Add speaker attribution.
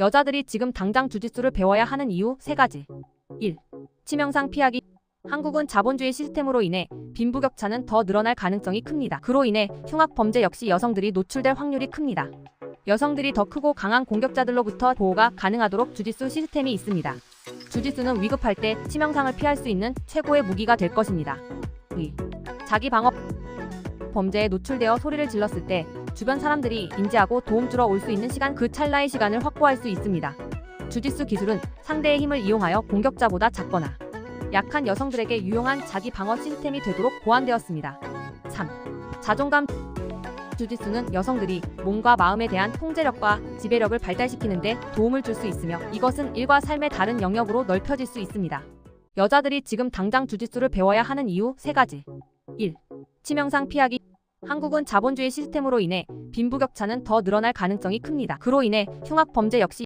Speaker 1: 여자들이 지금 당장 주짓수를 배워야 하는 이유 3가지. 1. 치명상 피하기. 한국은 자본주의 시스템으로 인해 빈부격차는 더 늘어날 가능성이 큽니다. 그로 인해 흉악 범죄 역시 여성들이 노출될 확률이 큽니다. 여성들이 더 크고 강한 공격자들로부터 보호가 가능하도록 주짓수 시스템이 있습니다. 주짓수는 위급할 때 치명상을 피할 수 있는 최고의 무기가 될 것입니다. 2. 자기 방어 범죄에 노출되어 소리를 질렀을 때 주변 사람들이 인지하고 도움 주러 올 수 있는 시간 그 찰나의 시간을 확보할 수 있습니다. 주짓수 기술은 상대의 힘을 이용하여 공격자보다 작거나 약한 여성들에게 유용한 자기 방어 시스템이 되도록 보완되었습니다. 3. 자존감 주짓수는 여성들이 몸과 마음에 대한 통제력과 지배력을 발달시키는 데 도움을 줄 수 있으며 이것은 일과 삶의 다른 영역으로 넓혀질 수 있습니다. 여자들이 지금 당장 주짓수를 배워야 하는 이유 3가지. 1. 치명상 피하기 한국은 자본주의 시스템으로 인해 빈부격차는 더 늘어날 가능성이 큽니다. 그로 인해 흉악 범죄 역시